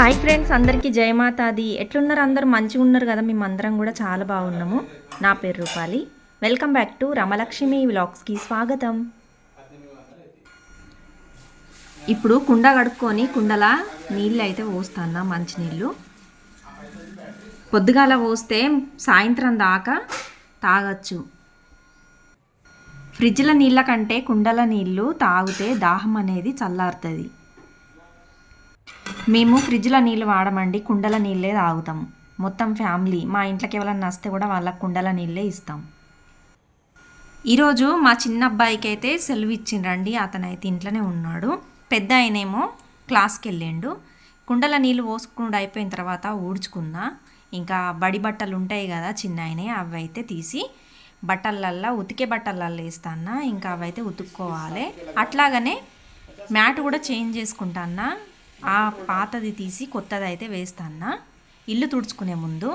Hi friends అందరికీ జయమాతాది ఎట్లున్నారు అందరూ? మంచిగా ఉన్నారు కదా మేము అందరం కూడా చాలా బాగున్నాము. నా పేరు Rupali. Welcome back to Ramalakshmi వ్లాగ్స్కి స్వాగతం. ఇప్పుడు కుండ కడుక్కొని కుండల నీళ్ళు అయితే పోస్తాను మంచినీళ్ళు పొద్దుగాల పోస్తే సాయంత్రం దాకా తాగొచ్చు. ఫ్రిడ్జ్ల నీళ్ళ కంటే కుండల నీళ్ళు తాగితే దాహం అనేది చల్లారుతుంది. మేము ఫ్రిడ్జ్లో నీళ్ళు వాడమండి కుండల నీళ్ళే తాగుతాం. మొత్తం ఫ్యామిలీ మా ఇంట్లోకి ఎవరైనా వస్తే కూడా వాళ్ళకి కుండల నీళ్ళే ఇస్తాం. ఈరోజు మా చిన్న అబ్బాయికి అయితే సెలవు ఇచ్చిండ్రండి అతనైతే ఇంట్లోనే ఉన్నాడు. పెద్ద ఆయనేమో క్లాస్కి వెళ్ళిండు. కుండల నీళ్ళు పోసుకుని అయిపోయిన తర్వాత ఊడ్చుకున్నా ఇంకా బడి బట్టలు ఉంటాయి కదా చిన్న ఆయనే అవి అయితే తీసి బట్టలల్లో ఉతికే బట్టలల్లో వేస్తానా ఇంకా అవైతే ఉతుక్కోవాలి. అట్లాగనే మ్యాట్ కూడా చేంజ్ చేసుకుంటానా ఆ పాతది తీసి కొత్తది అయితే వేస్తానా ఇల్లు తుడుచుకునే ముందు.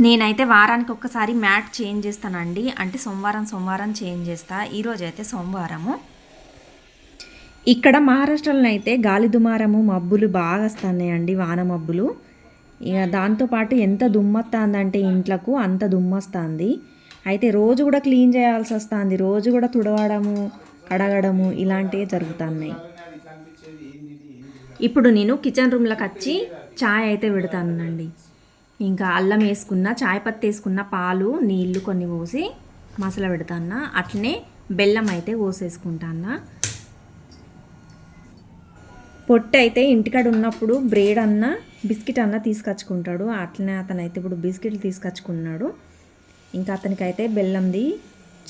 నేనైతే వారానికి ఒక్కసారి మ్యాట్ చేంజ్ చేస్తానండి. అంటే సోమవారం సోమవారం చేంజ్ చేస్తా. ఈరోజు అయితే సోమవారము. ఇక్కడ మహారాష్ట్రలో అయితే గాలి దుమారము మబ్బులు బాగా వస్తున్నాయండి వాన మబ్బులు. ఇక దాంతోపాటు ఎంత దుమ్మొస్తుందంటే ఇంట్లకు అంత దుమ్మొస్తుంది. అయితే రోజు కూడా క్లీన్ చేయాల్సి వస్తుంది రోజు కూడా తుడవడము కడగడము ఇలాంటివి జరుగుతున్నాయి. ఇప్పుడు నేను కిచెన్ రూమ్లోకి వచ్చి చాయ్ అయితే పెడతానండి. ఇంకా అల్లం వేసుకున్న చాయ్ పత్తి వేసుకున్న పాలు నీళ్ళు కొన్ని పోసి మసాలా పెడతాను అట్లనే బెల్లం అయితే పోసేసుకుంటాను పొట్టు అయితే ఇంటికాడ ఉన్నప్పుడు బ్రేడ్ అన్న బిస్కెట్ అన్న తీసుకొచ్చుకుంటాడు. అట్లనే అతను అయితే ఇప్పుడు బిస్కెట్లు తీసుకొచ్చుకున్నాడు. ఇంకా అతనికైతే బెల్లంది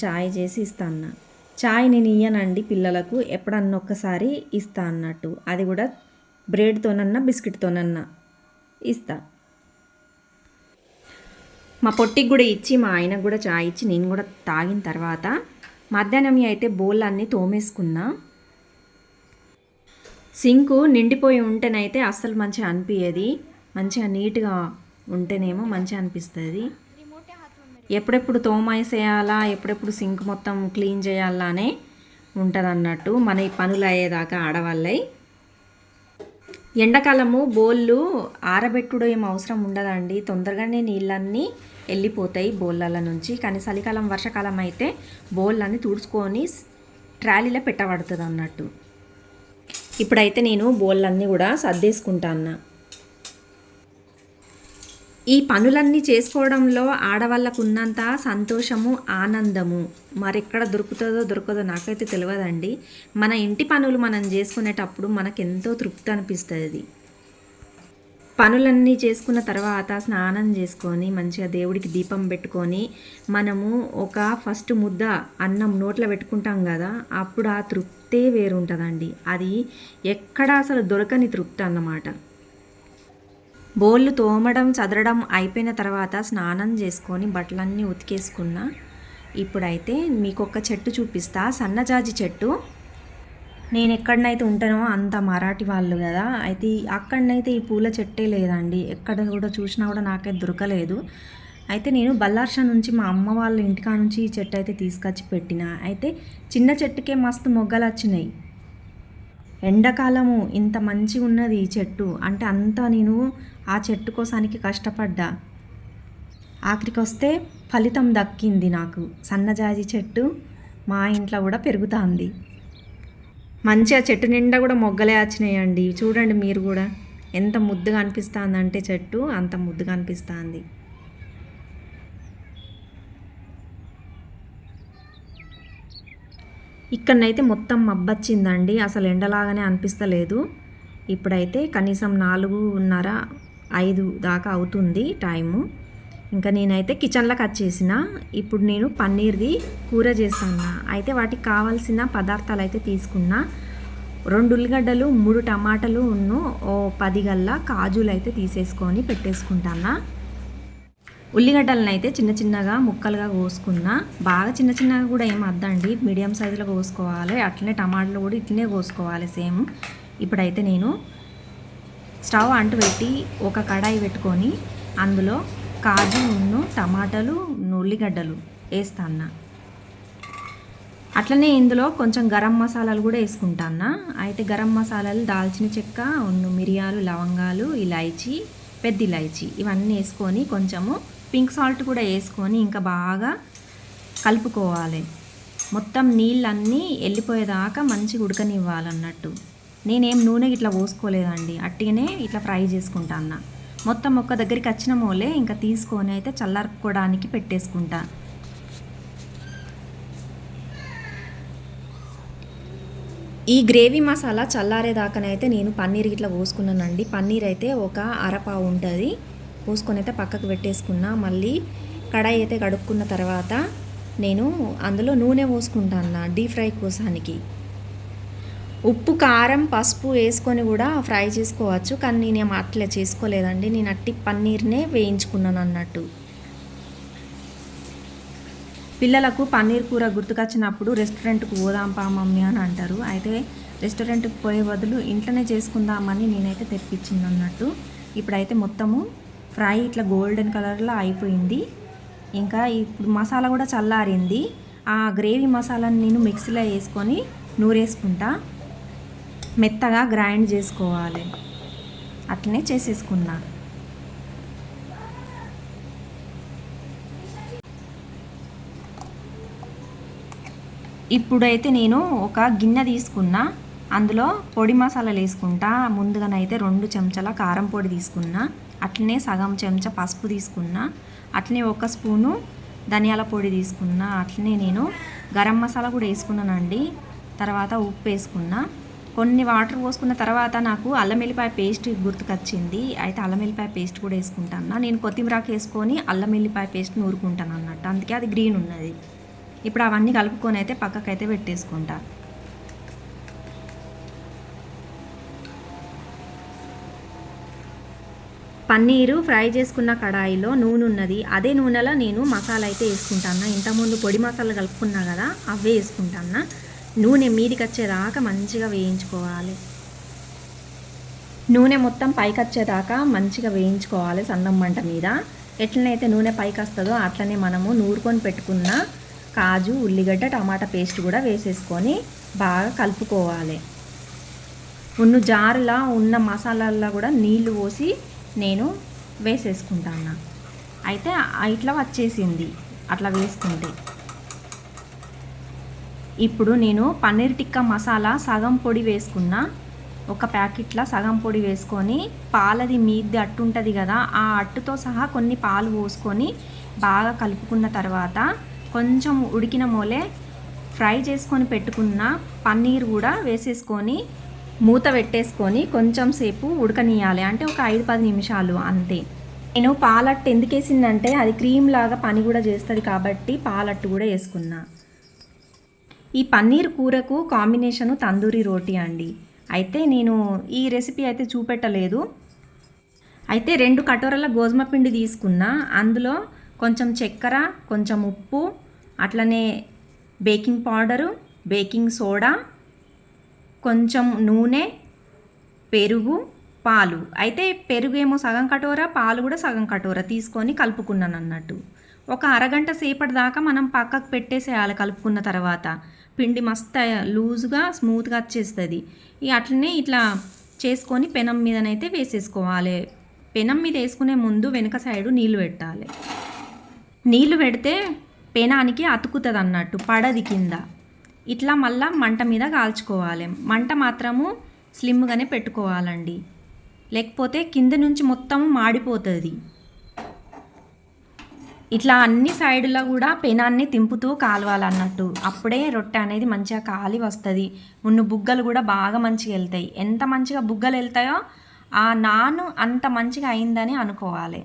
చాయ్ చేసి ఇస్తాను అన్న చాయ్ నేను ఇయ్యనండి పిల్లలకు ఎప్పుడన్నా ఒక్కసారి ఇస్తా అన్నట్టు అది కూడా బ్రెడ్తోనన్నా బిస్కెట్తోనన్నా ఇస్తా. మా పొట్టికి కూడా ఇచ్చి మా ఆయనకు కూడా చాయ్ ఇచ్చి నేను కూడా తాగిన తర్వాత మధ్యాహ్నం అయితే బోల్ అన్నీ తోమేసుకున్నా. సింకు నిండిపోయి ఉంటేనైతే అస్సలు మంచిగా అనిపించేది మంచిగా నీట్గా ఉంటేనేమో మంచిగా అనిపిస్తుంది. ఎప్పుడెప్పుడు తోమేసేయాలా ఎప్పుడెప్పుడు సింక్ మొత్తం క్లీన్ చేయాలా అనే ఉంటుంది అన్నట్టు మన ఈ పనులు అయ్యేదాకా ఆడవాళ్ళై ఎండాకాలము బోళ్ళు ఆరబెట్టుడు ఏం అవసరం ఉండదండి. తొందరగానే నీళ్ళన్నీ వెళ్ళిపోతాయి బోళ్ళ నుంచి. కానీ చలికాలం వర్షాకాలం అయితే బోళ్ళన్నీ తుడుచుకొని ట్రాలీలో పెట్టబడుతుంది అన్నట్టు ఇప్పుడైతే నేను బోళ్ళన్నీ కూడా సర్దేసుకుంటా అన్నా. ఈ పనులన్నీ చేసుకోవడంలో ఆడవాళ్ళకు ఉన్నంత సంతోషము ఆనందము మరెక్కడ దొరుకుతుందో దొరకదో నాకైతే తెలియదండి మన ఇంటి పనులు మనం చేసుకునేటప్పుడు మనకు ఎంతో తృప్తి అనిపిస్తుంది. పనులన్నీ చేసుకున్న తర్వాత స్నానం చేసుకొని మంచిగా దేవుడికి దీపం పెట్టుకొని మనము ఒక ఫస్ట్ ముద్ద అన్నం నోట్లో పెట్టుకుంటాం కదా అప్పుడు ఆ తృప్తే వేరుంటుందండి. అది ఎక్కడ అసలు దొరకని తృప్తి అన్నమాట. బోళ్ళు తోమడం చదరడం అయిపోయిన తర్వాత స్నానం చేసుకొని బట్టలన్నీ ఉతికేసుకున్నా ఇప్పుడైతే మీకు ఒక చెట్టు చూపిస్తా. సన్నజాజి చెట్టు. నేను ఎక్కడనైతే ఉంటానో అంత మరాఠీ వాళ్ళు కదా. అయితే అక్కడనైతే ఈ పూల చెట్టే లేదండి. ఎక్కడ కూడా చూసినా కూడా నాకైతే దొరకలేదు. అయితే నేను బల్లార్ష నుంచి మా అమ్మ వాళ్ళ ఇంటికా నుంచి ఈ చెట్టు అయితే తీసుకొచ్చి పెట్టిన. అయితే చిన్న చెట్టుకే మస్తు మొగ్గలు వచ్చినాయి. ఎండాకాలము ఇంత మంచిగా ఉన్నది ఈ చెట్టు. అంటే అంతా నేను ఆ చెట్టు కోసానికి కష్టపడ్డా. ఆఖరికొస్తే ఫలితం దక్కింది నాకు. సన్నజాజి చెట్టు మా ఇంట్లో కూడా పెరుగుతుంది. మంచిగా చెట్టు నిండా కూడా మొగ్గలే వచ్చినాయండి. చూడండి మీరు కూడా. ఎంత ముద్దుగా అనిపిస్తుంది అంటే చెట్టు అంత ముద్దుగా అనిపిస్తుంది. ఇక్కడనైతే మొత్తం మబ్బొచ్చిందండి. అసలు ఎండలాగానే అనిపిస్తలేదు. ఇప్పుడైతే కనీసం నాలుగున్నర ఐదు దాకా అవుతుంది టైము. ఇంకా నేనైతే కిచెన్లోకి వచ్చేసిన ఇప్పుడు నేను పన్నీర్ది కూర చేస్తాను అయితే వాటికి కావాల్సిన పదార్థాలు అయితే తీసుకున్నా. రెండు ఉల్లిగడ్డలు మూడు టమాటాలు ఉన్ను ఓ పది గల్లా కాజులు అయితే తీసేసుకొని పెట్టేసుకుంటానా ఉల్లిగడ్డలను అయితే చిన్న చిన్నగా ముక్కలుగా కోసుకున్నా. బాగా చిన్న చిన్నగా కూడా ఏం అద్దండి మీడియం సైజులో కోసుకోవాలి. అట్లనే టమాటాలు కూడా ఇట్లనే కోసుకోవాలి సేమ్. ఇప్పుడైతే నేను స్టవ్ అంటుపెట్టి ఒక కడాయి పెట్టుకొని అందులో కాజు ఉన్ను టమాటాలు ఉల్లిగడ్డలు వేస్తాను అట్లనే ఇందులో కొంచెం గరం మసాలాలు కూడా వేసుకుంటాను అయితే గరం మసాలాలు దాల్చిన చెక్క ఉన్న మిరియాలు లవంగాలు ఇలాయచి పెద్ద ఇలాయచి ఇవన్నీ వేసుకొని కొంచెము పింక్ సాల్ట్ కూడా వేసుకొని ఇంకా బాగా కలుపుకోవాలి. మొత్తం నీళ్ళన్నీ వెళ్ళిపోయేదాకా మంచిగా ఉడకనివ్వాలన్నట్టు. నేనేం నూనె ఇట్లా పోసుకోలేదండి. అట్టిగానే ఇట్లా ఫ్రై చేసుకుంటాను మొత్తం ఒక్క దగ్గరికి వచ్చిన మోలే ఇంకా తీసుకొని అయితే చల్లార్పుకోవడానికి పెట్టేసుకుంటా. ఈ గ్రేవీ మసాలా చల్లారేదాకానైతే నేను పన్నీర్ ఇట్లా పోసుకున్నానండి. పన్నీర్ అయితే ఒక అరపావు ఉంటుంది. పోసుకొని అయితే పక్కకు పెట్టేసుకున్నా. మళ్ళీ కడాయి అయితే కడుక్కున్న తర్వాత నేను అందులో నూనె పోసుకుంటాను డీప్ ఫ్రై కోసానికి. ఉప్పు కారం పసుపు వేసుకొని కూడా ఫ్రై చేసుకోవచ్చు. కానీ నేను అట్లా చేసుకోలేదండి. నేను అట్టి పన్నీర్నే వేయించుకున్నాను అన్నట్టు. పిల్లలకు పన్నీర్ కూర గుర్తుకొచ్చినప్పుడు రెస్టారెంట్కి పోదాంపా మమ్మీ అని అంటారు. అయితే రెస్టారెంట్కి పోయే బదులు ఇంట్లోనే చేసుకుందామని నేనైతే తెప్పించింది అన్నట్టు. ఇప్పుడైతే మొత్తము ఫ్రై ఇట్లా గోల్డెన్ కలర్లో అయిపోయింది. ఇంకా ఇప్పుడు మసాలా కూడా చల్లారింది. ఆ గ్రేవీ మసాలాని నేను మిక్సీలో వేసుకొని నూరేసుకుంటా. మెత్తగా గ్రైండ్ చేసుకోవాలి. అట్లనే చేసేసుకున్నా. ఇప్పుడైతే నేను ఒక గిన్నె తీసుకున్నా. అందులో పొడి మసాలాలు వేసుకుంటా. ముందుగానైతే రెండు చెంచాల కారం పొడి తీసుకున్నా. అట్లనే సగం చెంచా పసుపు తీసుకున్నా. అట్లనే ఒక స్పూను ధనియాల పొడి తీసుకున్నా. అట్లనే నేను గరం మసాలా కూడా వేసుకున్నానండి. తర్వాత ఉప్పు వేసుకున్నా. కొన్ని వాటర్ పోసుకున్న తర్వాత నాకు అల్లం వెల్లిపాయ పేస్ట్ గుర్తుకొచ్చింది. అయితే అల్లం వెల్లిపాయ పేస్ట్ కూడా వేసుకుంటాను. నేను కొత్తిమీరాకు వేసుకొని అల్లం వెల్లిపాయ పేస్ట్ నూరుకుంటాను అన్నట్టు. అందుకే అది గ్రీన్ ఉన్నది. ఇప్పుడు అవన్నీ కలుపుకొని అయితే పక్కకైతే పెట్టేసుకుంటా. పన్నీరు ఫ్రై చేసుకున్న కడాయిలో నూనె ఉన్నది. అదే నూనెలో నేను మసాలా అయితే వేసుకుంటాను. ఇంతకుముందు పొడి మసాలా కలుపుకున్నా కదా అవే వేసుకుంటాను. నూనె మీదికి వచ్చేదాకా మంచిగా వేయించుకోవాలి. నూనె మొత్తం పైకి వచ్చేదాకా మంచిగా వేయించుకోవాలి సన్నం మంట మీద. ఎట్లనైతే నూనె పైకి వస్తుందో అట్లనే మనము నూరుకొని పెట్టుకున్న కాజు ఉల్లిగడ్డ టమాటా పేస్ట్ కూడా వేసేసుకొని బాగా కలుపుకోవాలి. ఉన్న జారులా ఉన్న మసాలాల్లో కూడా నీళ్ళు పోసి నేను వేసేసుకుంటాను అయితే ఇట్లా వచ్చేసింది. అట్లా వేసుకుంటే. ఇప్పుడు నేను పన్నీర్ టిక్కా మసాలా సగం పొడి వేసుకున్న ఒక ప్యాకెట్లో సగం పొడి వేసుకొని పాలది మీది అట్టు ఉంటుంది కదా ఆ అట్టుతో సహా కొన్ని పాలు పోసుకొని బాగా కలుపుకున్న తర్వాత కొంచెం ఉడికిన మూలే ఫ్రై చేసుకొని పెట్టుకున్న పన్నీర్ కూడా వేసేసుకొని మూత పెట్టేసుకొని కొంచెం సేపు ఉడకనియాలి అంటే ఒక ఐదు పది నిమిషాలు అంతే. నేను పాలట్టు ఎందుకు వేసిందంటే అది క్రీమ్ లాగా పని కూడా చేస్తుంది కాబట్టి పాలట్టు కూడా వేసుకున్నా. ఈ పన్నీర్ కూరకు కాంబినేషను తందూరి రోటీ అండి. అయితే నేను ఈ రెసిపీ అయితే చూపెట్టలేదు. అయితే రెండు కటోరల గోధుమ పిండి తీసుకున్నా. అందులో కొంచెం చక్కెర కొంచెం ఉప్పు అట్లనే బేకింగ్ పౌడరు బేకింగ్ సోడా కొంచెం నూనె పెరుగు పాలు. అయితే పెరుగు ఏమో సగం కటోర పాలు కూడా సగం కటోర తీసుకొని కలుపుకున్నాను అన్నట్టు ఒక అరగంట సేపటి దాకా మనం పక్కకు పెట్టేసేయాలి కలుపుకున్న తర్వాత. పిండి మస్తు లూజ్గా స్మూత్గా వచ్చేస్తుంది. ఇక అట్లనే ఇట్లా చేసుకొని పెనం మీదనైతే వేసేసుకోవాలి. పెనం మీద వేసుకునే ముందు వెనుక సైడు నీళ్ళు పెట్టాలి. నీళ్ళు పెడితే పెనానికి అతుకుతుంది అన్నట్టు పడది కింద. ఇట్లా మళ్ళా మంట మీద కాల్చుకోవాలి. మంట మాత్రము స్లిమ్గానే పెట్టుకోవాలండి. లేకపోతే కింద నుంచి మొత్తం మాడిపోతుంది. ఇట్లా అన్ని సైడ్లో కూడా పెనాన్ని తింపుతూ కాలవాలన్నట్టు. అప్పుడే రొట్టె అనేది మంచిగా కాలి వస్తుంది. మున్ను బుగ్గలు కూడా బాగా మంచిగా వెళ్తాయి. ఎంత మంచిగా బుగ్గలు వెళ్తాయో ఆ నాను అంత మంచిగా అయిందని అనుకోవాలి.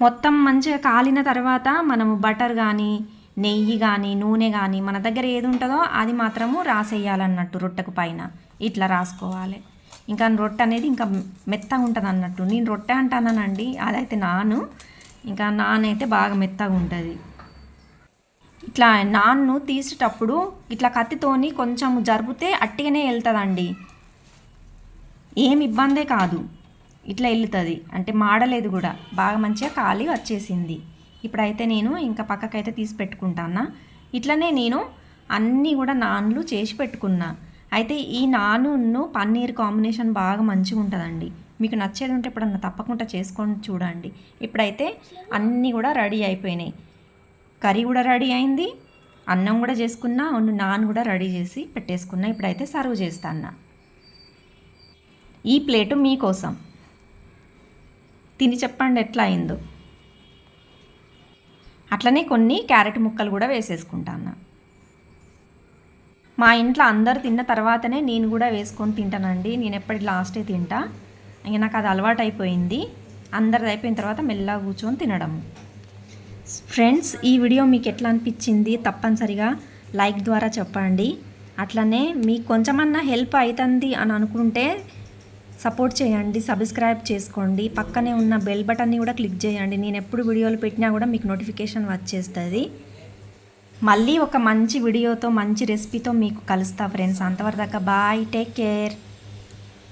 మొత్తం మంచిగా కాలిన తర్వాత మనము బటర్ కానీ నెయ్యి కానీ నూనె కానీ మన దగ్గర ఏది ఉంటుందో అది మాత్రము రాసేయాలన్నట్టు రొట్టెకు పైన. ఇట్లా రాసుకోవాలి. ఇంకా రొట్టె అనేది ఇంకా మెత్తగా ఉంటుంది అన్నట్టు నేను రొట్టె అంటానండి అదైతే నాను. ఇంకా నాన్ అయితే బాగా మెత్తగా ఉంటుంది. ఇట్లా నాన్ను తీసేటప్పుడు ఇట్లా కత్తితోని కొంచెం జరిపితే అట్టిగానే వెళ్తుందండి. ఏం ఇబ్బందే కాదు. ఇట్లా వెళ్తుంది. అంటే మాడలేదు కూడా. బాగా మంచిగా ఖాళీ వచ్చేసింది. ఇప్పుడైతే నేను ఇంకా పక్కకైతే తీసి పెట్టుకుంటానా. ఇట్లనే నేను అన్నీ కూడా నాన్లు చేసి పెట్టుకున్నా. అయితే ఈ నానును పన్నీర్ కాంబినేషన్ బాగా మంచిగా ఉంటుందండి. మీకు నచ్చేది ఉంటే ఎప్పుడన్నా తప్పకుండా చేసుకొని చూడండి. ఇప్పుడైతే అన్నీ కూడా రెడీ అయిపోయినాయి. కర్రీ కూడా రెడీ అయింది. అన్నం కూడా చేసుకున్నా అవును నాన్ కూడా రెడీ చేసి పెట్టేసుకున్నా. ఇప్పుడైతే సర్వ్ చేస్తాను ఈ ప్లేటు మీకోసం తిని చెప్పండి ఎట్లా అయిందో. అట్లనే కొన్ని క్యారెట్ ముక్కలు కూడా వేసేసుకుంటాను మా ఇంట్లో అందరు తిన్న తర్వాతనే నేను కూడా వేసుకొని తింటానండి. నేను ఎప్పటి లాస్టే తింటా. ఇంక నాకు అది అలవాటు అయిపోయింది అందరిది అయిపోయిన తర్వాత మెల్లగా కూర్చొని తినడం ఫ్రెండ్స్ ఈ వీడియో మీకు ఎట్లా అనిపించింది తప్పనిసరిగా లైక్ ద్వారా చెప్పండి. అట్లనే మీకు కొంచెమన్నా హెల్ప్ అవుతుంది అని అనుకుంటే సపోర్ట్ చేయండి సబ్స్క్రైబ్ చేసుకోండి. పక్కనే ఉన్న బెల్ బటన్ని కూడా క్లిక్ చేయండి. నేను ఎప్పుడు వీడియోలు పెట్టినా కూడా మీకు నోటిఫికేషన్ వచ్చేస్తుంది. మళ్ళీ ఒక మంచి వీడియోతో మంచి రెసిపీతో మీకు కలుస్తా ఫ్రెండ్స్ అంతవరదాకా బాయ్ టేక్ కేర్